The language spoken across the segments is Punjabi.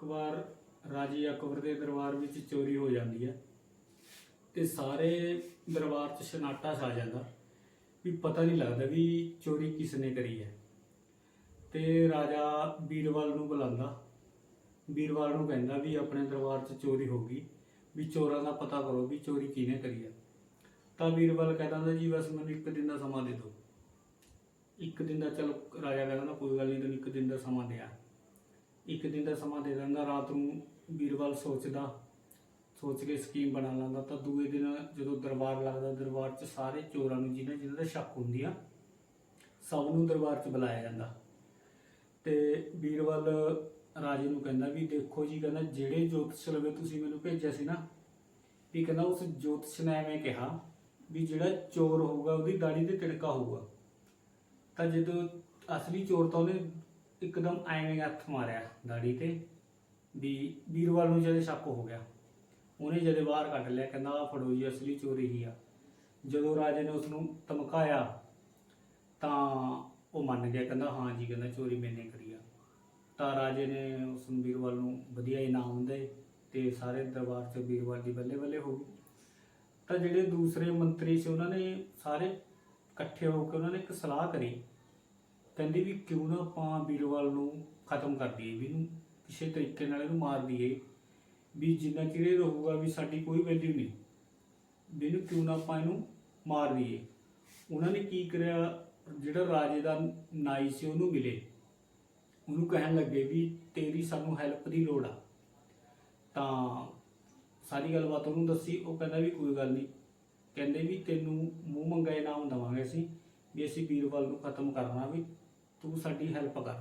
ਇੱਕ ਵਾਰ ਰਾਜੇ ਅਕਬਰ ਦੇ ਦਰਬਾਰ ਵਿੱਚ ਚੋਰੀ ਹੋ ਜਾਂਦੀ ਹੈ ਤੇ ਸਾਰੇ ਦਰਬਾਰ 'ਚ ਸਨਾਟਾ ਛਾ ਜਾਂਦਾ ਵੀ ਪਤਾ ਨਹੀਂ ਲੱਗਦਾ ਵੀ ਚੋਰੀ ਕਿਸ ਨੇ ਕਰੀ ਹੈ। ਤੇ ਰਾਜਾ ਬੀਰਬਲ ਨੂੰ ਬੁਲਾਉਂਦਾ। ਬੀਰਬਲ ਨੂੰ ਕਹਿੰਦਾ ਵੀ ਆਪਣੇ ਦਰਬਾਰ 'ਚ ਚੋਰੀ ਹੋ ਗਈ, ਵੀ ਚੋਰਾਂ ਦਾ ਪਤਾ ਕਰੋ ਵੀ ਚੋਰੀ ਕਿਹਨੇ ਕਰੀ ਹੈ। ਤਾਂ ਬੀਰਬਲ ਕਹਿੰਦਾ ਜੀ ਬਸ ਮੈਨੂੰ ਇੱਕ ਦਿਨ ਦਾ ਸਮਾਂ ਦੇ ਦਿਓ। ਇੱਕ ਦਿਨ ਦਾ ਚਲੋ ਰਾਜਾ ਕਹਿੰਦਾ ਕੋਈ ਗੱਲ ਨਹੀਂ, ਤੈਨੂੰ ਇੱਕ ਦਿਨ ਦਾ ਸਮਾਂ ਦਿਆ। ਇੱਕ ਦਿਨ ਦਾ ਸਮਾਂ ਦੇ ਦਿੰਦਾ, ਰਾਤ ਨੂੰ ਵੀਰਵਾਲ ਸੋਚਦਾ, ਸੋਚ ਕੇ ਸਕੀਮ ਬਣਾ ਲੈਂਦਾ, ਤਾਂ ਦੂਏ ਦਿਨ ਜਦੋਂ ਦਰਬਾਰ ਲੱਗਦਾ, ਦਰਬਾਰ 'ਚ ਸਾਰੇ ਚੋਰਾਂ ਨੂੰ ਜਿਹਨਾਂ ਜਿਹਨਾਂ ਦਾ ਸ਼ੱਕ ਹੁੰਦੀ ਆ, ਸਭ ਨੂੰ ਦਰਬਾਰ 'ਚ ਬੁਲਾਇਆ ਜਾਂਦਾ। ਤੇ ਵੀਰਵਾਲ ਰਾਜੇ ਨੂੰ ਕਹਿੰਦਾ ਵੀ ਦੇਖੋ ਜੀ, ਕਹਿੰਦਾ ਜਿਹੜੇ ਜੋਤਿਸ਼ ਲਵੇ ਤੁਸੀਂ ਮੈਨੂੰ ਭੇਜਿਆ ਸੀ ਨਾ, ਵੀ ਕਹਿੰਦਾ ਉਸ ਜੋਤਿਸ਼ ਨੇ ਐਵੇਂ ਕਿਹਾ ਵੀ ਜਿਹੜਾ ਚੋਰ ਹੋਊਗਾ ਉਹਦੀ ਦਾੜੀ ਤੇ ਤਿੜਕਾ ਹੋਊਗਾ। ਤਾਂ ਜਦੋਂ ਅਸਲੀ ਚੋਰ ਤਾਂ ਉਹਨੇ ਇੱਕਦਮ ਐਵੇਂ ਹੱਥ ਮਾਰਿਆ ਦਾੜੀ ਤੇ ਵੀ ਵੀਰਵਾਲ ਨੂੰ ਜਦੋਂ ਸ਼ੱਕ ਹੋ ਗਿਆ। ਉਹਨੇ ਜਦੋਂ ਬਾਹਰ ਕੱਢ ਲਿਆ, ਕਹਿੰਦਾ, ਆਹ ਫੜੋ ਜੀ, ਅਸਲੀ ਚੋਰੀ ਹੀ ਆ। ਜਦੋਂ ਰਾਜੇ ਨੇ ਉਸ ਨੂੰ ਧਮਕਾਇਆ, ਤਾਂ ਉਹ ਮੰਨ ਗਿਆ, ਕਹਿੰਦਾ, ਹਾਂ ਜੀ, ਕਹਿੰਦਾ, ਚੋਰੀ ਮੈਨੇ ਕਰੀ ਆ। ਤਾਂ ਰਾਜੇ ਨੇ ਉਸ ਨੂੰ ਵੀਰਵਾਲ ਨੂੰ ਵਧੀਆ ਇਨਾਮ ਦੇ ਤੇ ਸਾਰੇ ਦਰਬਾਰ 'ਚ ਵੀਰਵਾਲ ਦੀ ਬੱਲੇ ਬੱਲੇ ਹੋ ਗਈ। ਤਾਂ ਜਿਹੜੇ ਦੂਸਰੇ ਮੰਤਰੀ ਸੀ, ਉਹਨਾਂ ਨੇ ਸਾਰੇ ਇਕੱਠੇ ਹੋ ਕੇ ਉਹਨਾਂ ਨੇ ਇੱਕ ਸਲਾਹ ਕਰੀ ਕਹਿੰਦੇ ਵੀ ਕਿਉਂ ਨਾ ਆਪਾਂ ਵੀਰਵਾਲ ਨੂੰ ਖਤਮ ਕਰ ਦਈਏ, ਵੀ ਇਹਨੂੰ ਕਿਸੇ ਤਰੀਕੇ ਨਾਲ ਇਹਨੂੰ ਮਾਰ ਦਈਏ, ਵੀ ਜਿੰਨਾ ਚਿਰ ਇਹ ਰਹੂਗਾ ਵੀ ਸਾਡੀ ਕੋਈ ਵੈਲਿਊ ਨਹੀਂ, ਵੀ ਇਹਨੂੰ ਕਿਉਂ ਨਾ ਆਪਾਂ ਇਹਨੂੰ ਮਾਰ ਦਈਏ। ਉਹਨਾਂ ਨੇ ਕੀ ਕਰਿਆ, ਜਿਹੜਾ ਰਾਜੇ ਦਾ ਨਾਈ ਸੀ ਉਹਨੂੰ ਮਿਲੇ। ਉਹਨੂੰ ਕਹਿਣ ਲੱਗੇ ਵੀ ਤੇਰੀ ਸਾਨੂੰ ਹੈਲਪ ਦੀ ਲੋੜ ਆ। ਤਾਂ ਸਾਰੀ ਗੱਲਬਾਤ ਉਹਨੂੰ ਦੱਸੀ, ਉਹ ਕਹਿੰਦਾ ਵੀ ਕੋਈ ਗੱਲ ਨਹੀਂ। ਕਹਿੰਦੇ ਵੀ ਤੈਨੂੰ ਮੂੰਹ ਮੰਗਾ ਇਨਾਮ ਦਵਾਂਗੇ ਅਸੀਂ, ਵੀ ਅਸੀਂ ਵੀਰਵਾਲ ਨੂੰ ਖਤਮ ਕਰਨਾ ਵੀ। ਤੂੰ ਸਾਡੀ ਹੈਲਪ ਕਰ।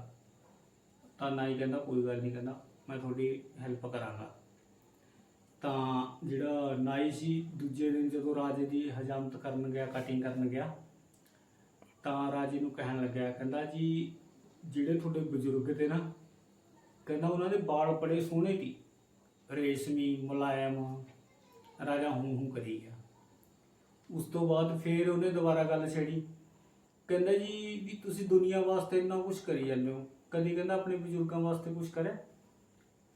ਤਾਂ ਨਾਈ ਕਹਿੰਦਾ, ਕੋਈ ਗੱਲ ਨਹੀਂ ਕਹਿੰਦਾ, ਮੈਂ ਤੁਹਾਡੀ ਹੈਲਪ ਕਰਾਂਗਾ। ਤਾਂ ਜਿਹੜਾ ਨਾਈ ਸੀ, ਦੂਜੇ ਦਿਨ ਜਦੋਂ ਰਾਜੇ ਦੀ ਹਜਾਮਤ ਕਰਨ ਗਿਆ ਕਟਿੰਗ ਕਰਨ ਗਿਆ, ਤਾਂ ਰਾਜੇ ਨੂੰ ਕਹਿਣ ਲੱਗਿਆ, ਕਹਿੰਦਾ ਜੀ, ਜਿਹੜੇ ਤੁਹਾਡੇ ਬਜ਼ੁਰਗ ਤੇ ਨਾ, ਕਹਿੰਦਾ ਉਹਨਾਂ ਦੇ ਵਾਲ ਬੜੇ ਸੋਹਣੇ ਸੀ। ਰੇਸ਼ਮੀ, ਮੁਲਾਇਮ, ਰਾਜਾ ਹੂੰ ਹੂੰ ਕਰੀ ਗਿਆ। ਉਸ ਤੋਂ ਬਾਅਦ ਫੇਰ ਉਹਨੇ ਦੁਬਾਰਾ ਗੱਲ ਛੇੜੀ। ਕਹਿੰਦਾ ਜੀ ਵੀ ਤੁਸੀਂ ਦੁਨੀਆ ਵਾਸਤੇ ਇੰਨਾ ਕੁਝ ਕਰੀ ਜਾਂਦੇ ਹੋ। ਕਦੀ ਕਹਿੰਦਾ ਆਪਣੇ ਬਜ਼ੁਰਗਾਂ ਵਾਸਤੇ ਕੁਝ ਕਰਿਆ?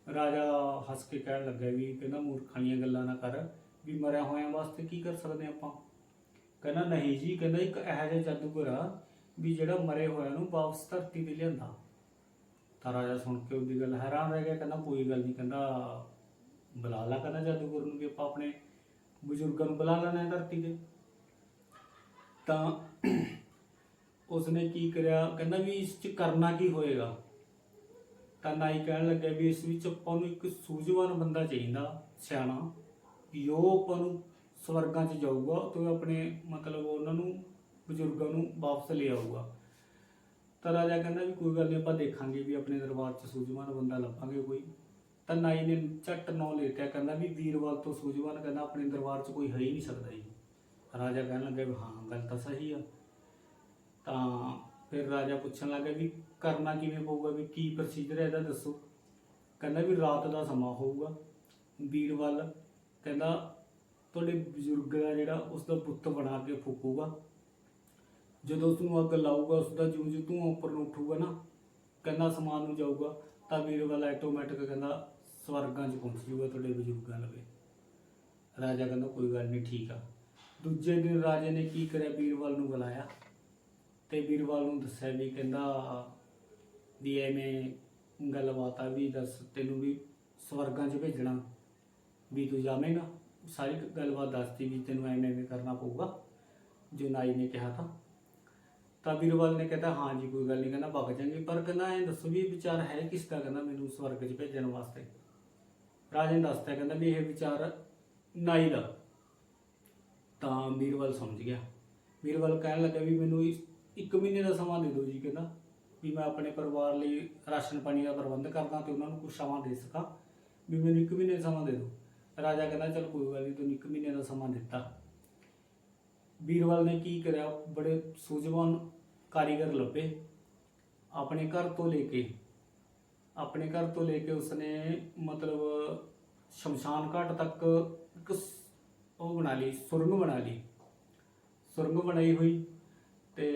ਰਾਜਾ ਹੱਸ ਕੇ ਕਹਿਣ ਲੱਗਾ ਵੀ ਕਹਿੰਦਾ ਮੂਰਖਾਂ ਦੀਆਂ ਗੱਲਾਂ ਨਾ ਕਰ, ਵੀ ਮਰਿਆ ਹੋਇਆਂ ਵਾਸਤੇ ਕੀ ਕਰ ਸਕਦੇ ਆਪਾਂ? ਕਹਿੰਦਾ ਨਹੀਂ ਜੀ, ਕਹਿੰਦਾ ਇੱਕ ਇਹੋ ਜਿਹਾ ਜਾਦੂਗਰ ਆ ਵੀ ਜਿਹੜਾ ਮਰੇ ਹੋਇਆਂ ਨੂੰ ਵਾਪਸ ਧਰਤੀ ਤੇ ਲਿਆਂਦਾ। ਤਾਂ ਰਾਜਾ ਸੁਣ ਕੇ ਉਹਦੀ ਗੱਲ ਹੈਰਾਨ ਰਹਿ ਗਿਆ, ਕਹਿੰਦਾ ਕੋਈ ਗੱਲ ਨਹੀਂ, ਕਹਿੰਦਾ ਬੁਲਾ ਲਾ ਕਹਿੰਦਾ ਜਾਦੂਗਰ ਨੂੰ ਵੀ ਆਪਾਂ ਆਪਣੇ ਬਜ਼ੁਰਗਾਂ ਨੂੰ ਬੁਲਾ ਲੈਣਾ ਹੈ ਧਰਤੀ ਤੇ। ਤਾਂ ਉਸਨੇ ਕੀ ਕਰਿਆ? ਕਹਿੰਦਾ ਵੀ ਇਸ ਚ ਕਰਨਾ ਕੀ ਹੋਏਗਾ? ਤਾਂ ਨਾਈ ਕਹਿਣ ਲੱਗਾ ਵੀ ਇਸ ਵਿੱਚ ਆਪਾਂ ਨੂੰ ਇੱਕ ਸੂਝਵਾਨ ਬੰਦਾ ਚਾਹੀਦਾ, ਸਿਆਣਾ, ਵੀ ਉਹ ਆਪਾਂ ਨੂੰ ਸਵਰਗਾਂ 'ਚ ਜਾਊਗਾ ਤੇ ਆਪਣੇ ਮਤਲਬ ਉਹਨਾਂ ਨੂੰ, ਬਜ਼ੁਰਗਾਂ ਨੂੰ ਵਾਪਸ ਲੈ ਆਊਗਾ। ਤਾਂ ਰਾਜਾ ਕਹਿੰਦਾ ਵੀ ਕੋਈ ਗੱਲ ਨਹੀਂ ਆਪਾਂ ਦੇਖਾਂਗੇ ਵੀ ਆਪਣੇ ਦਰਬਾਰ 'ਚ ਸੂਝਵਾਨ ਬੰਦਾ ਲੱਭਾਂਗੇ ਕੋਈ। ਤਾਂ ਨਾਈ ਨੇ ਝੱਟ ਨੌ ਲੇਟਿਆ ਕਹਿੰਦਾ ਵੀ ਵੀਰਵਾਲ ਤੋਂ ਸੂਝਵਾਨ ਕਹਿੰਦਾ ਆਪਣੇ ਦਰਬਾਰ 'ਚ ਕੋਈ ਹੈ ਹੀ ਨਹੀਂ ਸਕਦਾ ਜੀ। ਰਾਜਾ ਕਹਿਣ ਲੱਗਾ ਵੀ ਹਾਂ, ਗੱਲ ਤਾਂ ਸਹੀ ਆ। ਤਾਂ ਫਿਰ ਰਾਜਾ ਪੁੱਛਣ ਲੱਗਾ ਵੀ ਕਰਨਾ ਕਿਵੇਂ ਪਊਗਾ, ਵੀ ਕੀ ਪ੍ਰੋਸੀਜਰ ਹੈ ਇਹਦਾ ਦੱਸੋ। ਕਹਿੰਦਾ ਵੀ ਰਾਤ ਦਾ ਸਮਾਂ ਹੋਊਗਾ। ਵੀਰਵਾਲ ਕਹਿੰਦਾ, ਤੁਹਾਡੇ ਬਜ਼ੁਰਗ ਦਾ ਜਿਹੜਾ ਉਸ ਦਾ ਪੁੱਤ ਬਣਾ ਕੇ ਫੂਕੂਗਾ। ਜਦੋਂ ਉਸ ਨੂੰ ਅੱਗ ਲਾਊਗਾ ਉਸ ਦਾ ਜਿਉਂ ਜਿਉਂ ਧੂੰਆਂ ਉੱਪਰ ਨੂੰ ਉੱਠੂਗਾ ਨਾ, ਕਹਿੰਦਾ ਸਮਾਨ ਨੂੰ ਜਾਊਗਾ, ਤਾਂ ਵੀਰਵਾਲ ਆਟੋਮੈਟਿਕ ਕਹਿੰਦਾ, ਸਵਰਗਾਂ 'ਚ ਪਹੁੰਚ ਜਾਊਗਾ ਤੁਹਾਡੇ ਬਜ਼ੁਰਗਾਂ ਲਵੇ। ਰਾਜਾ ਕਹਿੰਦਾ, ਕੋਈ ਗੱਲ ਨਹੀਂ, ਠੀਕ ਆ। ਦੂਜੇ ਦਿਨ ਰਾਜੇ ਨੇ ਕੀ ਕਰਿਆ? ਵੀਰਵਾਲ ਨੂੰ ਬੁਲਾਇਆ। ਤੇ ਵੀਰਵਾਲ ਨੂੰ ਦੱਸਿਆ ਵੀ ਕਹਿੰਦਾ ਵੀ ਐਵੇਂ ਗੱਲਬਾਤ ਆ ਵੀ ਦੱਸ ਤੈਨੂੰ ਵੀ ਸਵਰਗਾਂ 'ਚ ਭੇਜਣਾ, ਵੀ ਤੂੰ ਜਾਵੇਂਗਾ? ਸਾਰੀ ਗੱਲਬਾਤ ਦੱਸਤੀ ਵੀ ਤੈਨੂੰ ਐਵੇਂ ਐਵੇਂ ਕਰਨਾ ਪਊਗਾ, ਜੋ ਨਾਈ ਨੇ ਕਿਹਾ ਤਾਂ। ਤਾਂ ਵੀਰਵਾਲ ਨੇ ਕਹਿੰਦਾ, ਹਾਂ ਜੀ, ਕੋਈ ਗੱਲ ਨਹੀਂ, ਕਹਿੰਦਾ ਵਗ ਜਾਾਂਗੇ। ਪਰ ਕਹਿੰਦਾ, ਐਂ ਦੱਸੋ ਵੀ ਇਹ ਵਿਚਾਰ ਹੈ ਕਿਸ ਦਾ ਕਹਿੰਦਾ, ਮੈਨੂੰ ਸਵਰਗ 'ਚ ਭੇਜਣ ਵਾਸਤੇ। ਰਾਜੇ ਨੇ ਦੱਸਤਾ, ਕਹਿੰਦਾ ਵੀ ਇਹ ਵਿਚਾਰ ਨਾਈ ਦਾ। ਤਾਂ ਵੀਰਵਾਲ ਸਮਝ ਗਿਆ। ਵੀਰਵਾਲ ਕਹਿਣ ਲੱਗਾ ਵੀ ਮੈਨੂੰ ਇੱਕ ਮਹੀਨੇ ਦਾ ਸਮਾਂ ਦੇ ਦਿਓ ਜੀ ਕਹਿੰਦਾ, ਵੀ ਮੈਂ ਆਪਣੇ ਪਰਿਵਾਰ ਲਈ ਰਾਸ਼ਨ ਪਾਣੀ ਦਾ ਪ੍ਰਬੰਧ ਕਰਦਾ ਤੇ ਉਹਨਾਂ ਨੂੰ ਕੁਝ ਸਮਾਂ ਦੇ ਸਕਾਂ। ਵੀ ਮੈਨੂੰ ਇੱਕ ਮਹੀਨੇ ਦਾ ਸਮਾਂ ਦੇ ਦਿਓ। ਰਾਜਾ ਕਹਿੰਦਾ, ਚਲ ਕੋਈ ਗੱਲ ਨਹੀਂ, ਤੈਨੂੰ ਇੱਕ ਮਹੀਨੇ ਦਾ ਸਮਾਂ ਦਿੱਤਾ। ਵੀਰਵਾਲ ਨੇ ਕੀ ਕਰਿਆ? ਬੜੇ ਸੂਝਵਾਨ ਕਾਰੀਗਰ ਲੱਭੇ। ਆਪਣੇ ਘਰ ਤੋਂ ਲੈ ਕੇ, ਆਪਣੇ ਘਰ ਤੋਂ ਲੈ ਕੇ ਉਸਨੇ ਮਤਲਬ ਸ਼ਮਸ਼ਾਨ ਘਾਟ ਤੱਕ ਇੱਕ ਉਹ ਬਣਾ ਲਈ, ਸੁਰੰਗ ਬਣਾ ਲਈ। ਸੁਰੰਗ ਬਣਾਈ ਹੋਈ। ਤੇ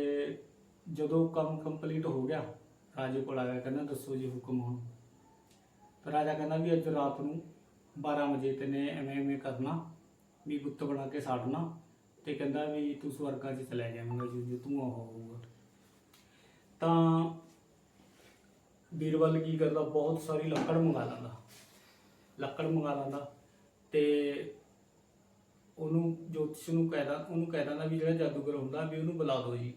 ਜਦੋਂ ਕੰਮ ਕੰਪਲੀਟ ਹੋ ਗਿਆ, ਰਾਜੇ ਕੋਲ ਆ ਗਿਆ, ਕਹਿੰਦਾ, ਦੱਸੋ ਜੀ ਹੁਕਮ ਹੁਣ। ਰਾਜਾ ਕਹਿੰਦਾ ਵੀ ਅੱਜ ਰਾਤ ਨੂੰ 12 ਵਜੇ ਤੈਨੇ ਐਵੇਂ ਐਵੇਂ ਕਰਨਾ, ਵੀ ਬੁੱਤ ਬਣਾ ਕੇ ਸਾੜਨਾ ਤੇ ਕਹਿੰਦਾ ਵੀ ਤੂੰ ਸਵਰਗਾਂ 'ਚ ਚਲਾ ਜਾਵੇਂਗਾ ਜੇ ਤੂੰ ਉਹ ਹੋਊਗਾ। ਤਾਂ ਬੀਰਬਲ ਕੀ ਕਰਦਾ, ਬਹੁਤ ਸਾਰੀ ਲੱਕੜ ਮੰਗਾ ਲੈਂਦਾ, ਲੱਕੜ ਮੰਗਾ ਲੈਂਦਾ ਤੇ ਉਹਨੂੰ ਜੋਤਿਸ਼ ਨੂੰ ਕਹਿ ਕਹਿਦਾ, ਉਹਨੂੰ ਕਹਿ ਦਿੰਦਾ ਵੀ ਜਿਹੜਾ ਜਾਦੂਗਰ ਹੁੰਦਾ ਵੀ ਉਹਨੂੰ ਬੁਲਾ ਦਿਓ ਜੀ।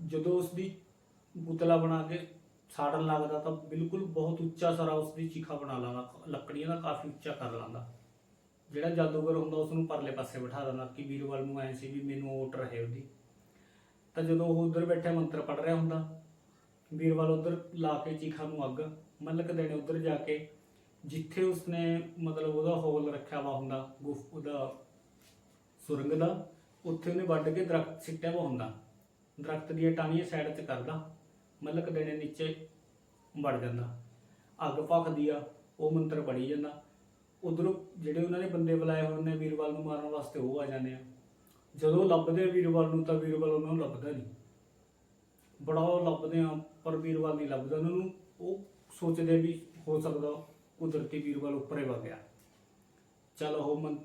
ਜਦੋਂ ਉਸਦੀ ਪੁਤਲਾ ਬਣਾ ਕੇ ਸਾੜਨ ਲੱਗਦਾ ਤਾਂ ਬਿਲਕੁਲ ਬਹੁਤ ਉੱਚਾ ਸਾਰਾ ਉਸਦੀ ਚੀਖਾ ਬਣਾ ਲਾਂਦਾ, ਲੱਕੜੀਆਂ ਦਾ ਕਾਫੀ ਉੱਚਾ ਕਰ ਲਾਂਦਾ। ਜਿਹੜਾ ਜਾਦੂਗਰ ਹੁੰਦਾ ਉਸ ਨੂੰ ਪਰਲੇ ਪਾਸੇ ਬਿਠਾ ਦਿੰਦਾ ਕਿ ਵੀਰਵਾਲ ਨੂੰ ਐਂ ਸੀ ਵੀ ਮੈਨੂੰ ਓਟ ਰਹੇ ਉਹਦੀ। ਤਾਂ ਜਦੋਂ ਉਹ ਉਧਰ ਬੈਠਾ ਮੰਤਰ ਪੜ ਰਿਹਾ ਹੁੰਦਾ, ਵੀਰਵਾਲ ਉਧਰ ਲਾ ਕੇ ਚੀਖਾ ਨੂੰ ਅੱਗ, ਮਲਕ ਦੇਣੇ ਉਧਰ ਜਾ ਕੇ ਜਿੱਥੇ ਉਸਨੇ ਮਤਲਬ ਉਹਦਾ ਹੋਲ ਰੱਖਿਆ ਵਾ ਹੁੰਦਾ, ਗੁਫ ਉਹਦਾ ਸੁਰੰਗ ਦਾ, ਉੱਥੇ ਉਹਨੇ ਵੱਢ ਕੇ ਦਰਖਤ ਸਿੱਟਿਆ ਵਾ ਹੁੰਦਾ। ਦਰਖਤ ਦੀਆਂ ਟਾਹਣੀਆਂ ਸਾਈਡ ਤੇ ਕਰਦਾ, ਮਲਕ ਦੇਣੇ ਨੀਚੇ ਵੜ ਜਾਂਦਾ। ਅੱਗ ਭਖਦੀ ਆ, ਉਹ ਮੰਤਰ ਪੜੀ ਜਾਂਦਾ। ਉਧਰੋਂ ਜਿਹੜੇ ਉਹਨਾਂ ਨੇ ਬੰਦੇ ਬੁਲਾਏ ਹੋਏ ਨੇ ਵੀਰਵਾਲ ਨੂੰ ਮਾਰਨ ਵਾਸਤੇ, ਉਹ ਆ ਜਾਂਦੇ ਆ। ਜਦੋਂ ਲੱਭਦੇ ਆ ਵੀਰਵਾਲ ਨੂੰ, ਤਾਂ ਵੀਰਵਾਲ ਉਹਨਾਂ ਨੂੰ ਲੱਭਦਾ ਨਹੀਂ। ਬੜਾ ਉਹ ਲੱਭਦੇ ਆ, ਪਰ ਵੀਰਵਾਲ ਨਹੀਂ ਲੱਭਦਾ। ਉਹਨਾਂ ਨੂੰ ਉਹ ਸੋਚਦੇ ਵੀ ਹੋ ਸਕਦਾ ਕੁਦਰਤੀ ਵੀਰਵਾਲ ਉੱਪਰ ਹੀ ਵਗ ਗਿਆ। ਚਲ ਉਹ ਮੰ,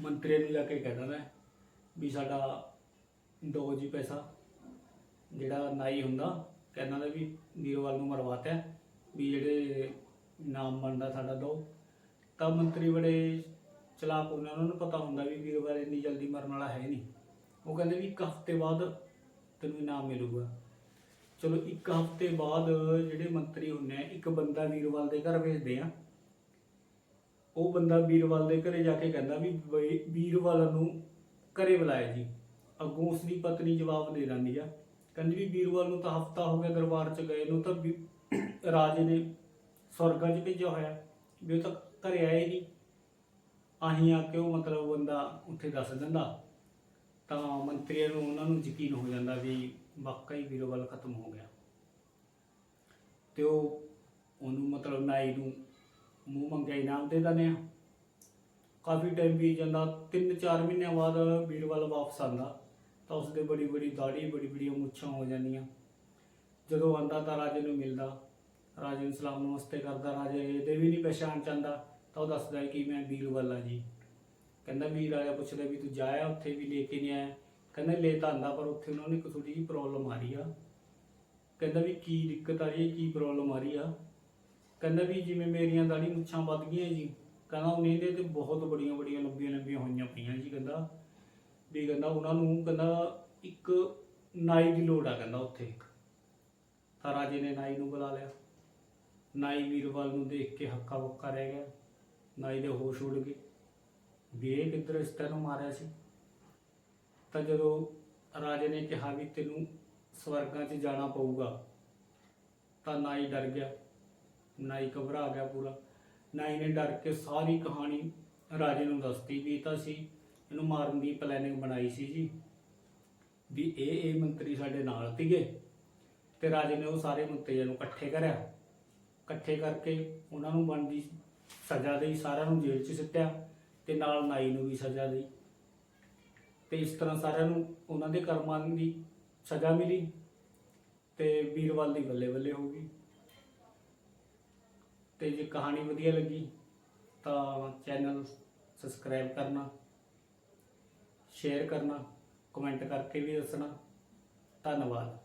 ਮੰਤਰੀ ਨੂੰ ਜਾ ਕੇ ਕਹਿ ਦਿੰਦਾ ਵੀ ਸਾਡਾ ਦੋ ਜੀ ਪੈਸਾ ਜਿਹੜਾ ਨਾਈ ਹੁੰਦਾ, ਕਹਿੰਦਾ ਦਾ ਵੀ ਵੀਰਵਾਲ ਨੂੰ ਮਰਵਾਤਾ ਵੀ ਜਿਹੜੇ ਨਾਮ ਬਣਦਾ ਸਾਡਾ ਦੋ। ਤਾਂ ਮੰਤਰੀ ਬੜੇ ਚਲਾਕ ਹੁੰਦੇ ਉਹਨਾਂ ਨੂੰ ਪਤਾ ਹੁੰਦਾ ਵੀ ਵੀਰਵਾਲ ਇੰਨੀ ਜਲਦੀ ਮਰਨ ਵਾਲਾ ਹੈ ਨਹੀਂ। ਉਹ ਕਹਿੰਦੇ ਵੀ ਇੱਕ ਹਫ਼ਤੇ ਬਾਅਦ ਤੈਨੂੰ ਇਨਾਮ ਮਿਲੂਗਾ। ਚਲੋ ਇੱਕ ਹਫ਼ਤੇ ਬਾਅਦ ਜਿਹੜੇ ਮੰਤਰੀ ਹੁੰਦੇ ਆ, ਇੱਕ ਬੰਦਾ ਵੀਰਵਾਲ ਦੇ ਘਰ ਭੇਜਦੇ ਆ। ਉਹ ਬੰਦਾ ਵੀਰਵਾਲ ਦੇ ਘਰੇ ਜਾ ਕੇ ਕਹਿੰਦਾ ਵੀ ਬਈ ਵੀਰਵਾਲ ਨੂੰ ਘਰੇ ਬੁਲਾਇਆ ਜੀ। ਅੱਗੋਂ ਉਸ ਦੀ ਪਤਨੀ ਜਵਾਬ ਦੇ ਦਿੰਦੀ ਆ। ਕਹਿੰਦੀ ਵੀ ਵੀਰਵਾਲ ਨੂੰ ਤਾਂ ਹਫਤਾ ਹੋ ਗਿਆ ਦਰਬਾਰ ਚ ਗਏ ਨੂੰ, ਤਾਂ ਵੀ ਰਾਜੇ ਨੇ ਸਵਰਗਾਂ 'ਚ ਭੇਜਿਆ ਹੋਇਆ। ਵੀ ਉਹ ਤਾਂ ਘਰੇ ਆਏ ਨਹੀਂ। ਆਹੀਂ ਆ ਕੇ ਉਹ ਮਤਲਬ ਬੰਦਾ ਉੱਥੇ ਦੱਸ ਦਿੰਦਾ। ਤਾਂ ਮੰਤਰੀਆਂ ਨੂੰ, ਉਹਨਾਂ ਨੂੰ ਯਕੀਨ ਹੋ ਜਾਂਦਾ ਵੀ ਵਾਕਈ ਵੀਰੋਵਾਲ ਖਤਮ ਹੋ ਗਿਆ। ਤੇ ਉਹ ਉਹਨੂੰ ਮਤਲਬ ਨਾਈ ਨੂੰ ਮੂੰਹ ਮੰਗਿਆ, ਇਨਾਮ ਦੇ ਦਿੰਦੇ ਆ। ਕਾਫੀ ਟਾਈਮ ਬੀਤ ਜਾਂਦਾ 3-4 ਮਹੀਨਿਆਂ ਬਾਅਦ ਵੀਰਵਾਲ ਵਾਪਸ ਆਂਦਾ ਤਾਂ ਉਸਦੇ ਬੜੀ ਬੜੀ ਦਾੜੀ ਬੜੀ ਬੜੀ ਮੁੱਛਾਂ ਹੋ ਜਾਂਦੀਆਂ। ਜਦੋਂ ਆਂਦਾ ਤਾਂ ਰਾਜੇ ਨੂੰ ਮਿਲਦਾ। ਰਾਜੇ ਨੂੰ ਸਲਾਮ ਨਮਸਤੇ ਕਰਦਾ। ਰਾਜੇ ਇਹਦੇ ਵੀ ਨਹੀਂ ਪਛਾਣ ਚਾਹੁੰਦਾ। ਤਾਂ ਉਹ ਦੱਸਦਾ ਕਿ ਮੈਂ ਵੀਰਵਾਲ ਆ ਜੀ। ਕਹਿੰਦਾ ਵੀ ਰਾਜਾ ਪੁੱਛਦਾ ਵੀ ਤੂੰ ਜਾਇਆ ਉੱਥੇ ਵੀ ਲੈ ਕੇ ਨਹੀਂ ਆਇਆ? ਕਹਿੰਦਾ ਲੈ ਤਾਂ ਆਂਦਾ, ਪਰ ਉੱਥੇ ਉਹਨਾਂ ਨੇ ਇੱਕ ਥੋੜੀ ਜਿਹੀ ਪ੍ਰੋਬਲਮ ਆ ਰਹੀ ਆ। ਕਹਿੰਦਾ ਵੀ ਕੀ ਦਿੱਕਤ ਆ ਰਹੀ ਹੈ, ਕੀ ਪ੍ਰੋਬਲਮ ਆ ਰਹੀ ਆ। ਕਹਿੰਦਾ ਵੀ ਜਿਵੇਂ ਮੇਰੀਆਂ ਦਾੜੀ ਮੁੱਛਾਂ ਵੱਧ ਗਈਆਂ ਜੀ, ਕਹਿੰਦਾ ਉਹ ਇਹਦੇ ਤੇ ਬਹੁਤ ਬੜੀਆਂ ਬੜੀਆਂ ਲੰਬੀਆਂ ਲੰਬੀਆਂ ਹੋਈਆਂ ਪਈਆਂ ਜੀ ਕਹਿੰਦਾ। ਵੀ ਕਹਿੰਦਾ ਉਹਨਾਂ ਨੂੰ ਕਹਿੰਦਾ ਇੱਕ ਨਾਈ ਦੀ ਲੋੜ ਆ ਕਹਿੰਦਾ ਉੱਥੇ ਤਾਂ ਰਾਜੇ ਨੇ ਨਾਈ ਨੂੰ ਬੁਲਾ ਲਿਆ। ਨਾਈ ਵੀਰਵਾਲ ਨੂੰ ਦੇਖ ਕੇ ਹੱਕਾ ਬੱਕਾ ਰਹਿ ਗਿਆ। ਨਾਈ ਦੇ ਹੋਸ਼ ਉੱਡ ਗਏ। ਵੀ ਇਹ ਕਿੱਧਰ ਇਸ ਤਰ੍ਹਾਂ ਮਾਰਿਆ ਸੀ? ਤਾਂ ਜਦੋਂ ਰਾਜੇ ਨੇ ਕਿਹਾ ਵੀ ਤੈਨੂੰ ਸਵਰਗਾਂ 'ਚ ਜਾਣਾ ਪਊਗਾ, ਤਾਂ ਨਾਈ ਡਰ ਗਿਆ ਨਾਈ ਘਬਰਾ ਗਿਆ ਪੂਰਾ। ਨਾਈ ਨੇ ਡਰ ਕੇ ਸਾਰੀ ਕਹਾਣੀ ਰਾਜੇ ਨੂੰ ਦੱਸਤੀ ਵੀ ਤਾਂ ਸੀ, ਇਹਨੂੰ ਮਾਰਨ ਦੀ ਪਲੈਨਿੰਗ ਬਣਾਈ ਸੀ ਜੀ, ਵੀ ਇਹ ਇਹ ਮੰਤਰੀ ਸਾਡੇ ਨਾਲ ਸੀਗੇ ਤੇ ਰਾਜੇ ਨੇ ਉਹ ਸਾਰੇ ਮੰਤਰੀਆਂ ਨੂੰ ਇਕੱਠੇ ਕਰਿਆ। ਇਕੱਠੇ ਕਰਕੇ ਉਹਨਾਂ ਨੂੰ ਬਣਦੀ ਸਜ਼ਾ ਦੇਈ, ਸਾਰਿਆਂ ਨੂੰ ਜੇਲ੍ਹ 'ਚ ਸਿੱਟਿਆ ਤੇ ਨਾਲ ਨਾਈ ਨੂੰ ਵੀ ਸਜ਼ਾ ਦੇਈ। ਤੇ ਇਸ ਤਰ੍ਹਾਂ ਸਾਰਿਆਂ ਨੂੰ ਉਹਨਾਂ ਦੇ ਕਰਮਾਂ ਦੀ ਸਜ਼ਾ ਮਿਲੀ ਤੇ ਵੀਰਵਾਲ ਦੀ ਬੱਲੇ ਬੱਲੇ ਹੋ ਗਈ। ਤੇ ਜੇ ਕਹਾਣੀ ਵਧੀਆ ਲੱਗੀ ਤਾਂ ਚੈਨਲ ਸਬਸਕ੍ਰਾਈਬ ਕਰਨਾ, ਸ਼ੇਅਰ ਕਰਨਾ, ਕਮੈਂਟ ਕਰਕੇ ਵੀ ਦੱਸਣਾ। ਧੰਨਵਾਦ।